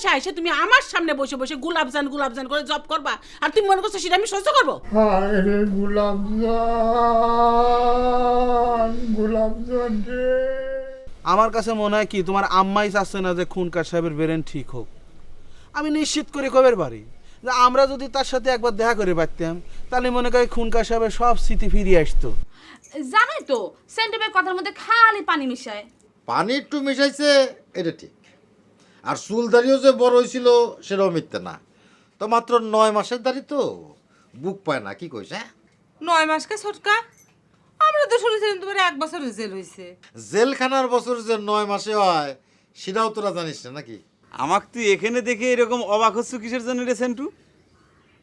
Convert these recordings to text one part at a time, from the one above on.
বুড়ো আইসে তুমি আমার সামনে বসে বসে গুলাবজান গুলাবজান করে জব করবা। আর তুমি মনে করছ সেটা আমি সহ্য করব? হায় রে রে। আমার কাছে মনে হয় কি তোমার আম্মাই চাচ্ছে না যে খুনকার সাহেবের বেরেন ঠিক হোক। আমি নিশ্চিত করে কবের পারি যে আমরা যদি তার সাথে একবার দেখা করে পারতাম তাহলে মনে করি খুনকার সাহেবের সব স্মৃতি ফিরিয়ে আসতো। জানোই তো সেন্টিমের কথার মধ্যে খালি পানি মিশায়। পানি একটু মিশাইছে এটা ঠিক। আর চুল দাড়িও যে বড় হয়েছিল সেটাও মিথ্যে না। তো মাত্র নয় মাসের দাড়ি তো বুক পায় না কি কইস হ্যাঁ? নয় মাসকে ছটকা আমরা তো শুনেছিলাম তোমার এক বছর জেল হয়েছে জেলখানার বছর যে নয় মাসে হয় সেটাও তোরা জানিস না নাকি? আমাক তুই এখানে দেখে এরকম অবাক হচ্ছু কিসের জন্য রে সেন্টু?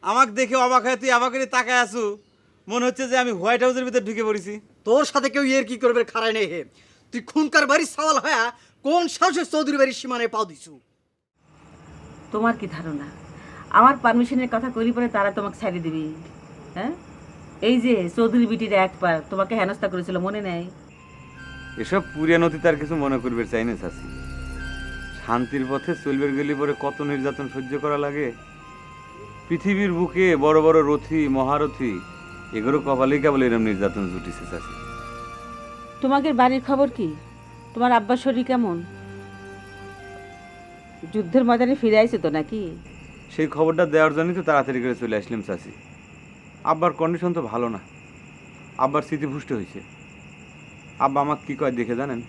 আমাক দেখে অবাক হয়ে তুই আবার করে তাকায় আসু মনে হচ্ছে যে আমি হোয়াইট হাউসের ভিতরে ঢুকে পড়েছি। তোর সাথে কেউ ইয়ের কি করবে খারাই নেই হে। তুই খুনকার বাড়ির সওয়াল হয়া কোন সাহসে চৌধুরী বাড়ির সীমানায় পাও দিছু? তোমার কি ধারণা? আমার পারমিশনের কথা করি পরে তারা তোমাকে ছাড়িয়ে দিবি। হ্যাঁ? এই যে চৌধুরী বিটির একবার তোমাকে হেনস্থা করেছিল মনে নেই? এসব পুরিয়া নদী তার কিছু মনে করবে চাই না চাষি শান্তির পথে চলবের গেলি পরে কত নির্যাতন সহ্য করা লাগে? পৃথিবীর বুকে বড় বড় রথী মহারথী এগুলো কপালেই কেবল এরম নির্যাতন জুটিছে চাষি তোমাদের বাড়ির খবর কি? তোমার আব্বার শরীর কেমন? যুদ্ধের ময়দানে ফিরে আইছে তো নাকি? সেই খবরটা দেওয়ার জন্যই তো তাড়াতাড়ি করে চলে আসলাম চাষি আব্বার কন্ডিশন তো ভালো না। আব্বার স্মৃতিভুষ্ট হয়েছে। আব্বা আমাকে কি কয় দেখে জানেন?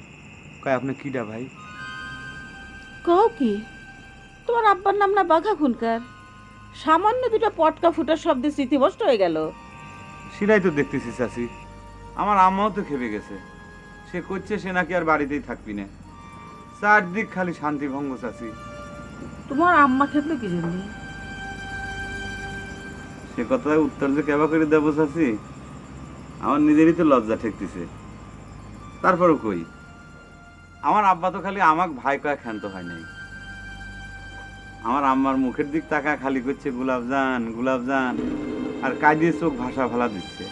কয় আপনি কিডা ভাই? কও কি? তোমার আব্বার নাম না বাঘা খুনকার? সামান্য দুটো পটকা ফুটার শব্দে স্মৃতিভ্রষ্ট হয়ে গেল। সেটাই তো দেখতেছি চাষি আমার আম্মাও তো খেপে গেছে। সে করছে সে নাকি আর বাড়িতেই থাকবি না। চারদিক খালি শান্তি ভঙ্গ চাষি তোমার আম্মা খেপলো কি জন্য? সে কথায় উত্তর যে কেবা করে দেবো চাষি আমার নিজেরই তো লজ্জা ঠেকতেছে। তারপরও কই? আমার আব্বা তো খালি আমাক ভাই কয়া ক্ষান্ত হয় নাই। আমার আম্মার মুখের দিক তাকা খালি করছে গুলাবজান গুলাবজান আর কাঁদিয়ে চোখ ভাষা ফালা দিচ্ছে।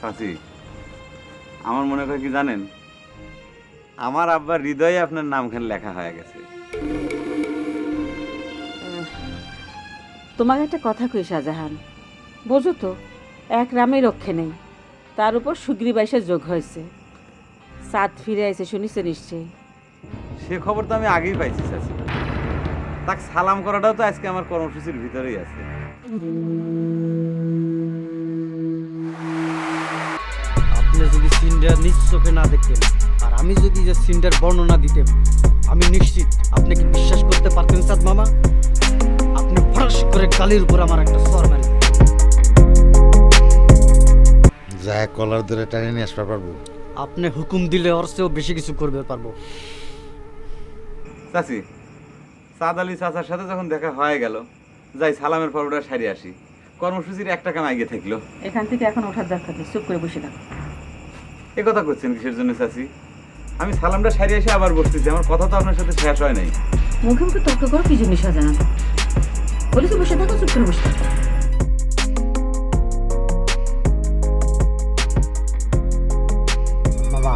চাচি আমার মনে হয় কি জানেন? আমার আব্বার হৃদয়ে আপনার নামখান লেখা হয়ে গেছে। তোমাকে একটা কথা কই শাহজাহান। বোঝো তো এক রামে রক্ষে নেই। তার উপর সুগ্রী বাইশের যোগ হয়েছে। সাত ফিরে আইছে শুনিছে নিশ্চয়ই। সে খবর তো আমি আগেই পাইছি চাচি। তাকে সালাম করাটাও তো আজকে আমার কর্মসূচির ভিতরেই আছে। যদি সিনটার নিজ চোখে না দেখতেন আর আমি যদি যে সিনটার বর্ণনা দিতেন আমি নিশ্চিত আপনি কি বিশ্বাস করতে পারতেন সাদ মামা। আপনি ফরাস করে গালির উপর আমার একটা সর মারেন যা কলার ধরে টানে নিয়ে আসতে পারব। আপনি হুকুম দিলে ওর চেয়েও বেশি কিছু করবে পারব। চাচি সাদ আলী চাচার সাথে যখন দেখা হয়ে গেল যাই সালামের পরোটা সারি আসি। কর্মসূচির একটা কাম আগে থাকল। এখান থেকে এখন ওঠার দরকার নেই চুপ করে বসে থাকো। এ কথা করছেন কিসের জন্য চাচি? আমি সালামটা সারি এসে আবার বসতেছি আমার কথা তো আপনার সাথে শেষ হয় নাই। মুখে মুখে তর্ক করো কি জন্য শাহজাহান বলেছি বসে থাকো চুপ করে বসে থাকো। বাবা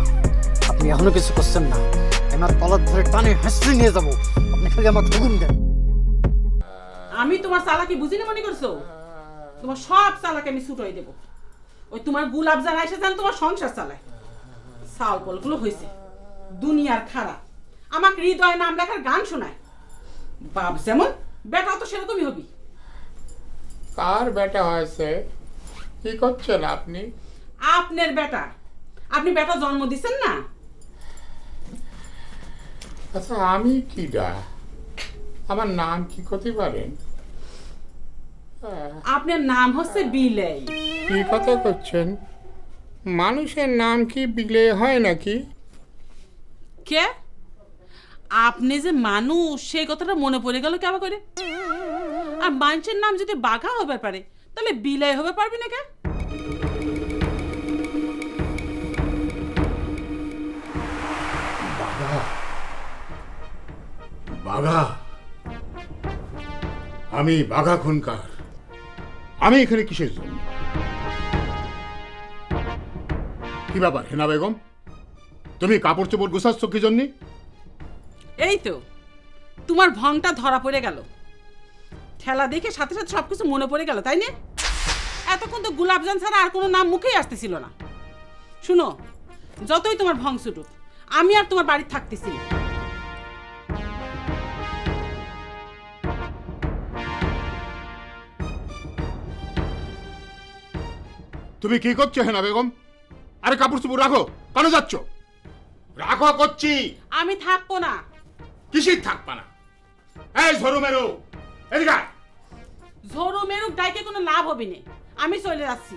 আপনি এখনও কিছু করছেন না। আমার তলার ধরে টানে হেসড়ে নিয়ে যাব। আপনি খালি আমার হুকুম দেন। আমি তোমার চালাকি বুঝিনি মনে করছ? তোমার সব চালাকি আমি ছুটোই দেবো। ওই তোমার গুলাব জান এসে যান তোমার সংসার চালায়। সাল পলগুলো হয়েছে দুনিয়ার খারাপ। আমাকে হৃদয় নাম লেখার গান শোনায়। বাপ যেমন বেটা তো সেরকমই হবি। কার বেটা হয়েছে? কি করছেন আপনি? আপনার বেটা। আপনি বেটা জন্ম দিচ্ছেন না? আচ্ছা আমি কি ডা আমার নাম কি করতে পারেন? আপনার নাম হচ্ছে বিলাই। কি কথা করছেন? মানুষের নাম কি বিলে হয় নাকি? কে? আপনি যে মানুষ সেই কথাটা মনে পড়ে গেল কেবা করে আর মানুষের নাম যদি বাঘা হবে পারে তাহলে বিলাই হবে পারবি না কে? বাঘা। আমি বাঘা খুনকার। আমি এখানে কিসের জন্য? কি ব্যাপার, হেনা বেগম? তুমি কাপড় চোপড় গোছাচ্ছ কি জন্যে? এই তো, তোমার ভংটা ধরা পড়ে গেল। ঠেলা দেখে সাথে সাথে সব কিছু মনে পড়ে গেল, তাই না? এতক্ষণ তো গুলাবজান ছাড়া আর কোনো নাম মুখেই আসতেছিল না। শুনো, যতই তোমার ভং ছুটুক, আমি আর তোমার বাড়িতে থাকতেছি না। তুমি কি করছ হেনা বেগম? আরে কাপড় চুপুর রাখো কেন যাচ্ছ? রাখো করছি আমি থাকব না। কিসির থাকবা না? এই ঝরু মেরু এদিকে আয়। ঝোড়ো মেরুক ডাইকে কোনো লাভ হবে না। আমি চলে যাচ্ছি।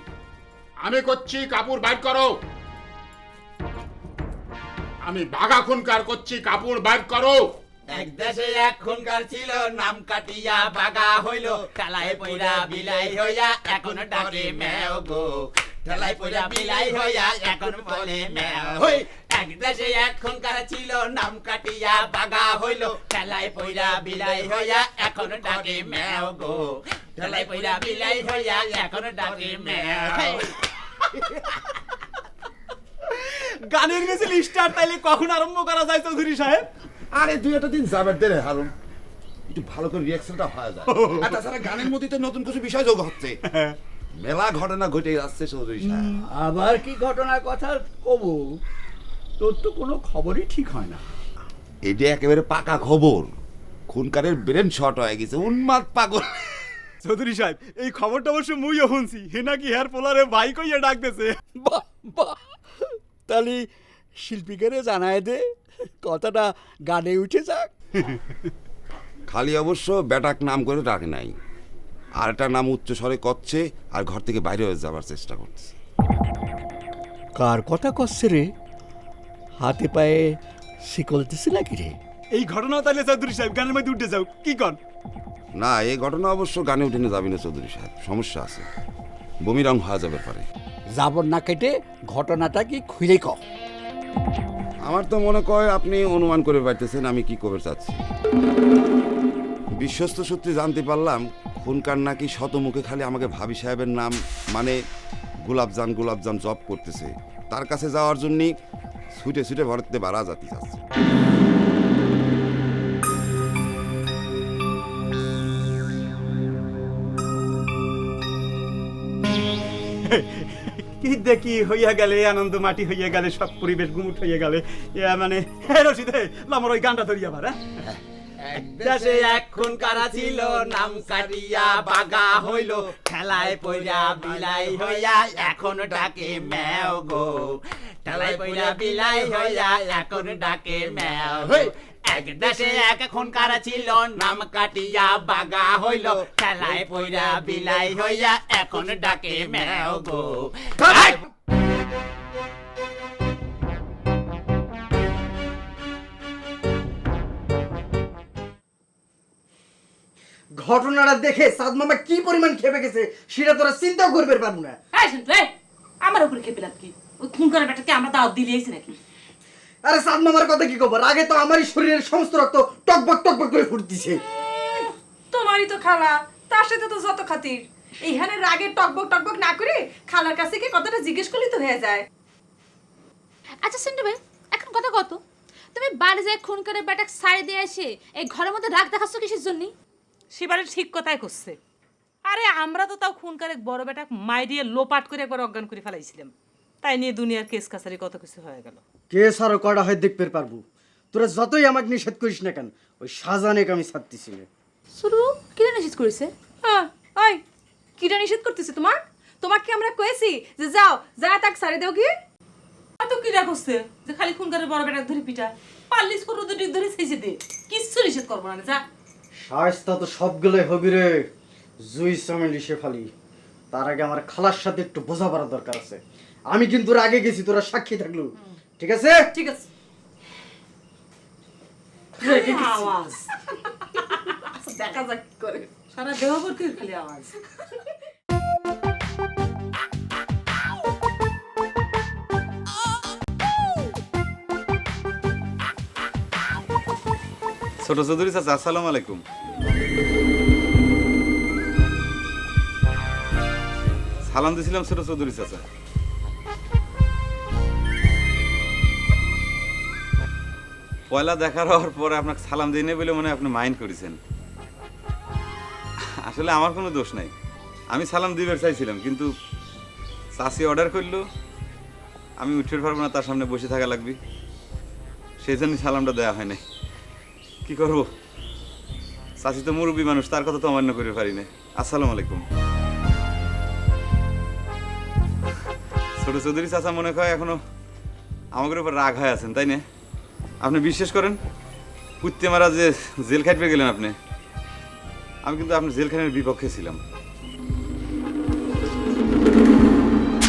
আমি করছি কাপড় বাইর করো। আমি বাঘা খুনকার করছি কাপড় বাইর করো। এক দেশে এখনকার ছিল নাম কাটিয়া বাগা হইল। ঠেলায় পইরা বিলাই হইয়া এখন ডাকে ম্যাও গো। ঠেলায় পইরা বিলাই হইয়া এখন বলে ম্যাও হই এক দেশে এখনকার ছিল নাম কাটিয়া বাগা হইল। ঠেলায় পইরা বিলাই হইয়া এখন ডাকে ম্যাও গো। ঠেলায় পইরা বিলাই হইয়া এখন ডাকে ম্যাও গানের মিছিল স্টার তাইলে কখন আরম্ভ করা যায় চৌধুরী সাহেব? আরে দুই একটা দিন যাবার দে রে হারুন। একটু ভালো করে রিয়াকশনটা হয়ে যায়। আর তাছাড়া গানের মধ্যে তো নতুন কিছু বিষয় যোগ হচ্ছে। মেলা ঘটনা ঘটে যাচ্ছে চৌধুরী সাহেব। আবার কি ঘটনার কথা কব? তোর তো কোনো খবরই ঠিক হয় না। এটা একেবারে পাকা খবর। খুনকারের ব্রেন শর্ট হয়ে গেছে উন্মাদ পাগল। চৌধুরী সাহেব এই খবরটা অবশ্য মুইও শুনছি। হে নাকি হেয়ার পোলারে ভাই কইয়া ডাকতেছে। বাহ বাহ। তাহলে শিল্পীকে জানায় দে কথাটা গানে উঠে যাক। খালি অবশ্য ব্যাটাক নাম করে ডাকে নাই। আর একটা নাম উচ্চ স্বরে করছে আর ঘর থেকে বাইরে হয়ে যাবার চেষ্টা করছে। কার কথা কচ্ছে রে? হাতে পায়ে শিকলতেছে নাকি রে? এই ঘটনা তাহলে চৌধুরী সাহেব গানের মধ্যে উঠে যাও কি কর? না এই ঘটনা অবশ্য গানে উঠে না যাবি না চৌধুরী সাহেব সমস্যা আছে। বমি রং হওয়া যাবে পারে জাবর না কেটে ঘটনাটা কি খুলে ক আমার তো মনে কয় আপনি অনুমান করে পাইতেছেন আমি কি করতে চাচ্ছি? বিশ্বস্ত সূত্রে জানতে পারলাম, খুনকার নাকি শতমুখে খালি আমাকে ভাবি সাহেবের নাম মানে গোলাপজান গোলাপজান জব করতেছে। তার কাছে যাওয়ার জন্যই ছুটে ছুটে ভারতে বাড়া জাতি যাচ্ছে। কি দেখি হইয়া গেলে, আনন্দ মাটি হইয়া গেলে, সব পরিবেশ গুমুট হইয়া গেলে মানে রশিদ আমার ওই গানটা ধরিয়া আবার হ্যাঁ? দেশে এখন কারা ছিল, নাম কাটিয়া বাগা হইল, ঠেলায় পইরা বিলাই হইয়া এখন ডাকে ম্যাও গো। ঠেলায় পইরা বিলাই হইয়া এখন ডাকে ম্যাও এক দেশে এক ছিল নাম কাটিয়া বাগা হইল। ঠেলায় পইরা বিলাই হইয়া এখন ডাকে ম্যাও গো। ঘটনাটা দেখে সাদ মামা কি পরিমাণ খেপে গেছে সেটা তোরা চিন্তাও করবে পারব না। আমার উপরে খেপে লাভ কি? ওই খুন করে বেটাকে আমরা দাওয়াত দিলেইছি নাকি? আরে সাদ মামার কথা কি খবর? আগে তো আমারই শরীরের সমস্ত রক্ত টকবক টকবক করে ফুটতিছে। তোমারই তো খালা তার সাথে তো যত খাতির। এইখানে রাগে টকবক টকবক না করে খালার কাছে কি কথাটা জিজ্ঞেস করলেই তো হয়ে যায়। আচ্ছা সিন্টু ভাই এখন কথা কত তুমি বাড়ি যায় খুন করে বেটাক সারি দিয়ে এসে এই ঘরের মধ্যে রাগ দেখাচ্ছ কিসের জন্য? সেবারে ঠিক কথাই করছে আরে আমরা তো তাও খুন করে বড় বেটা মাই দিয়ে লোপাট করে একবার অজ্ঞান করে ফেলাইছিলাম। তাই নিয়ে দুনিয়ার কেস কাছারি কত কিছু হয়ে গেল। কেস আরও কটা হয় দেখতে পারব। তোরা যতই আমাকে নিষেধ করিস না কেন ওই সাজানেকে আমি ছাড়তেছি না শুরু কিরে নিষেধ করেছে? হ্যাঁ ওই কিটা নিষেধ করতেছে তোমার? তোমাকে আমরা কয়েছি যে যাও যা তাক সারি দাও কি এত কিরা করছে যে খালি খুন করে বড় বেটা ধরে পিটা পাল্লিশ করে দুটি ধরে ছেঁচে দে। কিচ্ছু নিষেধ করব না যা। সাহসটা তো সবগুলোই হবি রে। জুই সামে লিশে ফালি তার আগে আমার খালার সাথে একটু বোঝাপড়া দরকার আছে। আমি কিন্তু আগে গেছি তোরা সাক্ষী থাকল। ঠিক আছে? ঠিক আছে। আওয়াজ। দেখা যাক কি করে। সারা দেহ ভর্তি খালি আওয়াজ। ছোট চৌধুরী চাচা আসসালামু আলাইকুম। সালাম দিছিলাম ছোট চৌধুরী চাচা। পয়লা দেখার হওয়ার পরে আপনাকে সালাম দিই নাই বলে মনে আপনি মাইন্ড করেছেন। আসলে আমার কোনো দোষ নাই। আমি সালাম দিবার চাইছিলাম, কিন্তু চাষি অর্ডার করল। আমি উঠতে পারব না, তার সামনে বসে থাকা লাগবে। সেই জন্যই সালামটা দেওয়া হয় নাই। কি করব? চাষি তো মুরব্বী মানুষ, তার কথা তো অমান্য করে পারি না আসসালামু আলাইকুম। ছোট চৌধুরী চাচা মনে হয় এখনও আমাদের উপর রাগ হয়ে আছেন, তাই না? আপনি বিশ্বাস করেন? কুত্তে মারা যে জেল খাটবে গেলেন আপনি আমি কিন্তু আপনার জেলখানের বিপক্ষে ছিলাম।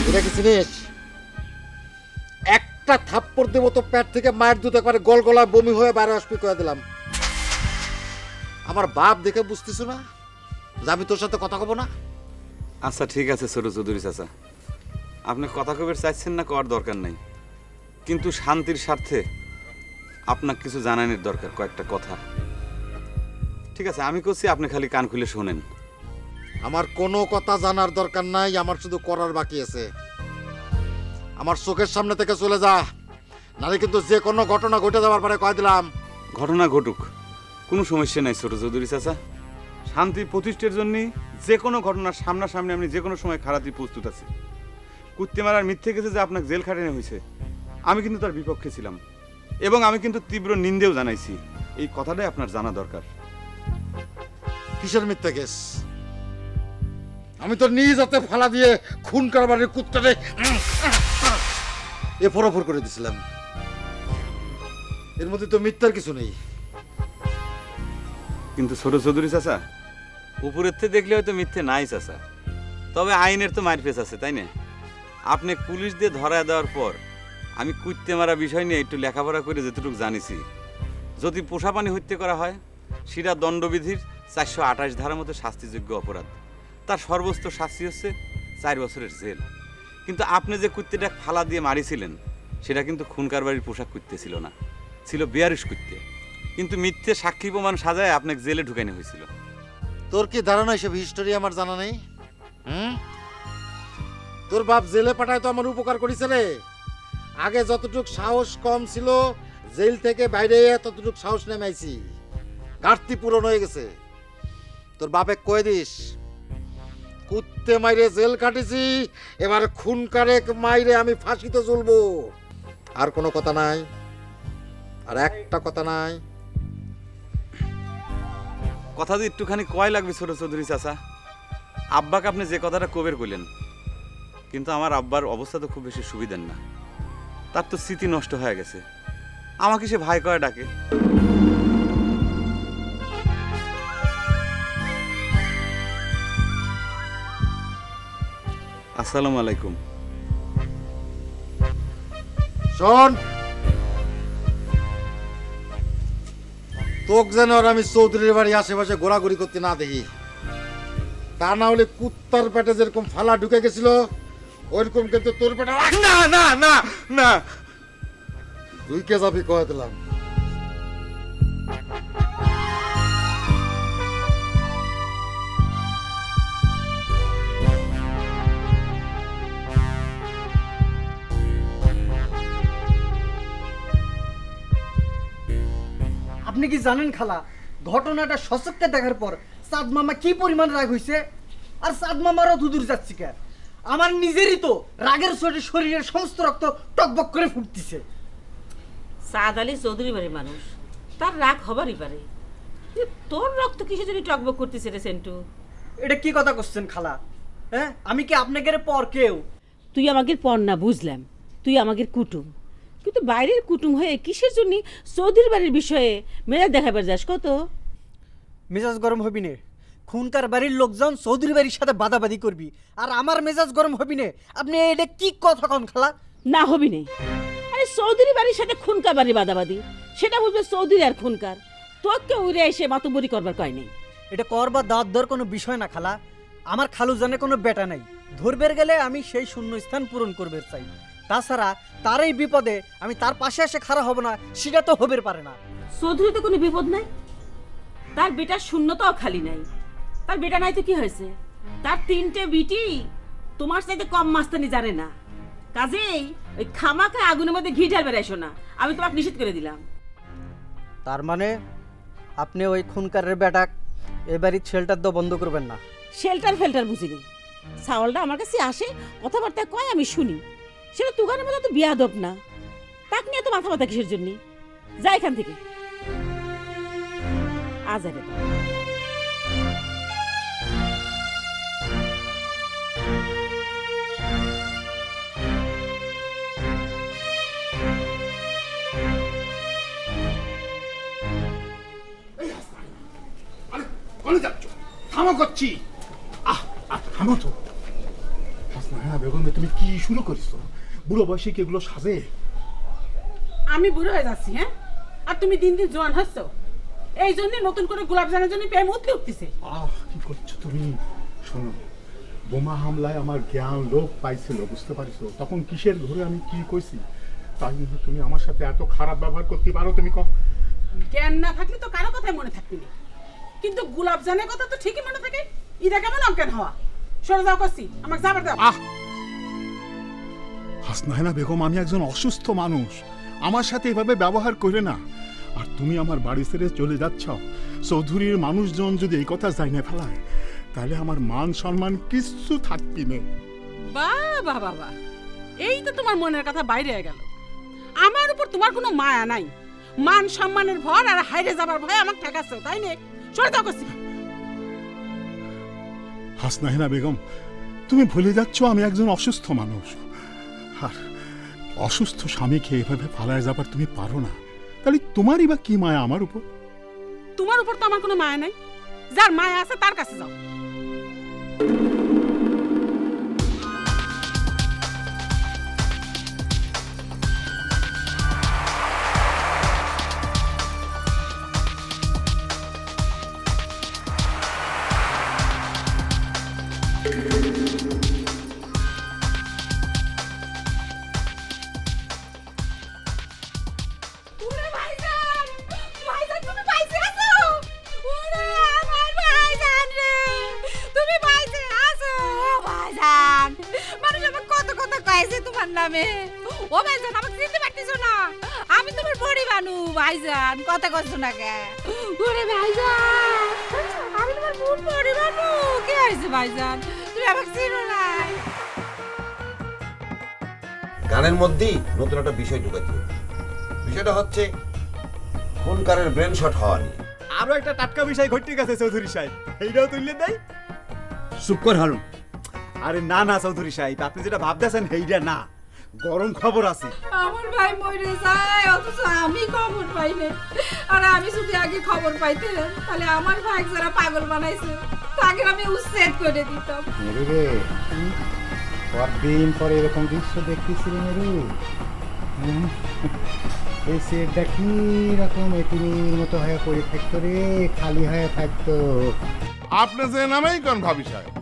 এটা কি চিনিস একটা থাপ্পড় দেবো তো প্যাট থেকে মায়ের দুধ একবারে গল গলা বমি হয়ে বাইরে আসবি করে দিলাম। আমার বাপ দেখে বুঝতেছ না? যে আমি তোর সাথে কথা কব না? আচ্ছা ঠিক আছে ছোট চৌধুরী চাচা। আপনি কথা কবের চাইছেন না করার দরকার নাই। কিন্তু শান্তির স্বার্থে আপনার কিছু জানানোর দরকার কয়েকটা কথা। ঠিক আছে আমি করছি আপনি খালি কান খুলে শোনেন। আমার কোনো কথা জানার দরকার নাই আমার শুধু করার বাকি আছে। আমার চোখের সামনে থেকে চলে যা নাহলে কিন্তু যে কোনো ঘটনা ঘটে যাওয়ার পরে কয়ে দিলাম। ঘটনা ঘটুক কোনো সমস্যা নাই ছোট চৌধুরী চাচা। শান্তি প্রতিষ্ঠার জন্য যে কোনো ঘটনার সামনাসামনি আমি যে কোনো সময় খারাপই প্রস্তুত আছি। কুত্তি মারার মিথ্যে গেছে যে আপনাকে জেল খাটানো হয়েছে আমি কিন্তু তার বিপক্ষে ছিলাম। এবং আমি কিন্তু তীব্র নিন্দেও জানাইছি। এই কথাটাই আপনার জানা দরকার। কিসের মিথ্যা কেস? আমি তো নিজ হাতে ফালা দিয়ে খুন কারবারের কুত্তারে এ ফরফর করে দিছিলাম। এর মধ্যে তো মিথ্যার কিছু নেই। কিন্তু ছোট চৌধুরী চাচা উপরের থেকে দেখলে হয়তো মিথ্যে নাই চাচা। তবে আইনের তো মারপেস আছে তাই না? আপনি পুলিশ দিয়ে ধরা দেওয়ার পর আমি কুত্তে মারা বিষয় নিয়ে একটু লেখাপড়া করে যেটুকু জানিছি। যদি পোষাপানি হত্যা করা হয়, সেটা দণ্ডবিধির চারশো আঠাশ ধারার মতো শাস্তিযোগ্য অপরাধ। তার সর্বোচ্চ শাস্তি হচ্ছে চার বছরের জেল। কিন্তু আপনি যে কুত্তেটা ফালা দিয়ে মারিছিলেন, সেটা কিন্তু খুন কারবারির পোশাক কুত্তে ছিল না। ছিল বেয়ারিশ কুত্তে কিন্তু মিথ্যে সাক্ষী প্রমাণ সাজায় আপনাকে জেলে ঢুকানো হয়েছিল। তোর কি ধারণা এসব হিস্টোরি আমার জানা নেই? হুম? তোর বাপ জেলে পাঠায় তো আমার উপকার করেছে রে। আগে যতটুক সাহস কম ছিল, জেল থেকে বাইরে ততটুক সাহস নেমাইছি। ঘাটতি পূরণ হয়ে গেছে। তোর বাপে কয়ে দিস, কুত্তে মাইরে জেল কাটেছি, এবার খুন কারেক মাইরে আমি ফাঁসিতে ঝুলবো আর কোনো কথা নাই, আর একটা কথা নাই। কথা যে একটুখানি কয় লাগবে ছোট চৌধুরী চাচা? আব্বাকে আপনি যে কথাটা কবের কইলেন? কিন্তু আমার আব্বার অবস্থা তো খুব বেশি সুবিধার না। তার তো স্মৃতি নষ্ট হয়ে গেছে। আমাকে সে ভাই করে ডাকে। আসসালামু আলাইকুম। শোন। তোক যেন আর আমি চৌধুরীর বাড়ি আশেপাশে ঘোরাঘুরি করতে না দেখি। তা না হলে কুত্তার পেটে যেরকম ফালা ঢুকে গেছিল ওইরকম কিন্তু তোর পেটে না না না না। তুই কে যাবি কয়ে দিলাম। আপনি কি জানেন খালা ঘটনাটা সচক্ষে দেখার পর সাদ মামা কি পরিমাণ রাগ হইছে? আর সাদ মামারও দুদূর যাচ্ছি কে আমার নিজেরই তো রাগের চোটে শরীরের সমস্ত রক্ত টকবক করে ফুটতেছে। সাদ আলী চৌধুরী বাড়ির মানুষ। তার রাগ হবারই পারে। তোর রক্ত কিসে যদি টকবক করতেছে রে সেন্টু? এটা কি কথা করছেন খালা? হ্যাঁ? আমি কি আপনাকে পর কেউ? তুই আমাকে পর না বুঝলাম। তুই আমাকে কুটুম। কিন্তু বাইরের কুটুম হয়ে কিসের জন্য চৌধুরী বাড়ির বিষয়ে মেজাজ দেখাবার যাস? কত? মেজাজ গরম হবি নে। খুনকার বাড়ির লোকজন চৌধুরী বাড়ির সাথে বাদাবাদি করবি। আর আমার মেজাজ গরম হবি নে। আপনি এটা কি কথা কন খালা? না হবি নেই আরে চৌধুরী বাড়ির সাথে খুনকার বাড়ি বাদাবাদি। সেটা বুঝবে চৌধুরী আর খুনকার। তোকে উড়ে এসে মাতুবরি করবার কয় নেই। এটা কর বা দাঁত দর কোনো বিষয় না খালা। আমার খালু জানে কোনো বেটা নাই। ধরবের গেলে আমি সেই শূন্য স্থান পূরণ করবে চাই। তাছাড়া তার এই বিপদে আমি তার পাশে এসে খারাপ হব না সেটা তো হবের পারে না। চৌধুরী তো কোনো বিপদ নাই? তার বেটার শূন্যতাও খালি নাই। তার বেটা নাই তো কি হয়েছে? তার তিনটে বিটি তোমার চাইতে কম মাস্তানি জানে না। কাজেই ওই খামাকে আগুনের মধ্যে ঘি ঢালবে এসো না আমি তোমাকে নিষেধ করে দিলাম। তার মানে আপনি ওই খুনকারের বেটাক এবারই ছেলটার তো বন্ধ করবেন না? শেল্টার ফেল্টার বুঝিনি। চাওয়ালটা আমার কাছে আসে কথাবার্তা কয় আমি শুনি। সেটা তুগানের মতো তো বিয়াদব না। তাক নিয়ে তো মাথা ব্যথা কিসের জন্য? যা এখান থেকে। আজারে আরে করছি। আহ থামো তো। হাসনা বেগম তুমি কি শুরু করেছ? বুড়ো বয়সে কি এগুলো সাজে? আমি বুড়ো হয়ে যাচ্ছি হ্যাঁ? আর তুমি দিন দিন জোয়ান হচ্ছ। এই জন্য নতুন করে গোলাপ জানার জন্য প্রেম উঠতে উঠতেছে। আহ কি করছ তুমি? শোনো বোমা হামলায় আমার জ্ঞান লোক পাইছিল বুঝতে পারছ? তখন কিসের ঘরে আমি কি কইছি? তাই তুমি আমার সাথে এত খারাপ ব্যবহার করতে পারো তুমি কহ জ্ঞান না থাকলে তো কারও কথাই মনে থাকবি না। কিন্তু গোলাপ জানের কথা তো ঠিকই মনে থাকে। ইরা কেমন অঙ্কেন হওয়া? সরে যাও করছি আমাকে যাবার দাও। আহ! হাসনাহেনা বেগম আমি একজন অসুস্থ মানুষ। আমার সাথে এভাবে ব্যবহার করে না। আর তুমি আমার বাড়ি ছেড়ে চলে যাচ্ছ। চৌধুরীর মানুষজন যদি এই কথা না ফেলায় তাহলে আমার মান সম্মান কিচ্ছু থাকবি না। বাবা বাবা এই তো তোমার মনের কথা বাইরে হয়ে গেল। আমার উপর তোমার কোনো মায়া নাই। মান সম্মানের ভর আর হাইরে যাবার ভয় আমাকে ঠেকাচ্ছ তাই নে? সরে যাও করছি হাসনাহিনা বেগম তুমি ভুলে যাচ্ছ আমি একজন অসুস্থ মানুষ। আর অসুস্থ স্বামীকে এভাবে পালায় যাবার তুমি পারো না। তাহলে তোমারই বা কি মায়া আমার উপর? তোমার উপর তো আমার কোনো মায়া নাই। যার মায়া আছে তার কাছে যাও। নামে ও ভাইজান আমাকে চিনতে পারতেছো না। আমি তোমার বড়ি বানু ভাইজান কথা না কে? ওরে ভাইজান আমি তোমার বোন বড়ি বানু। কে হয়েছে ভাইজান? তুমি আমাকে চিনো না গানের মধ্যেই নতুন একটা বিষয় ঢুকাচ্ছে বিষয়টা হচ্ছে খুনকারের ব্রেন শট হওয়া নিয়ে আরও একটা টাটকা বিষয় ঘটতে গেছে চৌধুরী সাহেব। এইটাও তুললে দেয় চুপ কর হারুন। আরে না না চৌধুরী সাহেব আপনি যেটা ভাবতেছেন সেইটা না। গরম খবর আছে। আমার ভাই মরে যায় অথচ আমি খবর পাই না আর আমি যদি আগে খবর পাইতে তাহলে আমার ভাই যারা পাগল বানাইছে তাকে আমি উচ্ছেদ করে দিতাম। রে কদিন পরে এরকম দৃশ্য দেখতেছিলি মেরু? এই সেটটা কি রকম এটিনির মতো হয়ে পড়ে থাকতো রে খালি হয়ে থাকতো? আপনি যে নামেই কন ভাবি সাহেব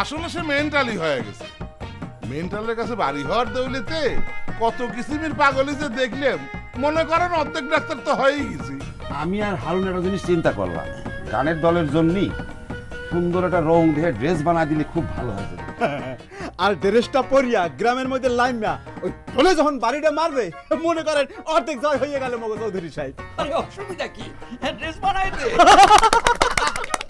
আসলে সে মেন্টালি হয়ে গেছে। মেন্টালের কাছে বাড়ি হওয়ার দৌলিতে কত কিসিমের পাগলি যে দেখলেন। মনে করেন অর্ধেক ডাক্তার তো হয়েই গেছি। আমি আর হারুন একটা জিনিস চিন্তা করলাম। গানের দলের জন্যই সুন্দর একটা রং দিয়ে ড্রেস বানায় দিলে খুব ভালো হয় আর ড্রেসটা পরিয়া গ্রামের মধ্যে লাইমা ওই ঢোলে যখন বাড়িটা মারবে মনে করেন অর্ধেক জয় হয়ে গেল মগজ চৌধুরী সাহেব। অসুবিধা কি? ড্রেস বানাই দে।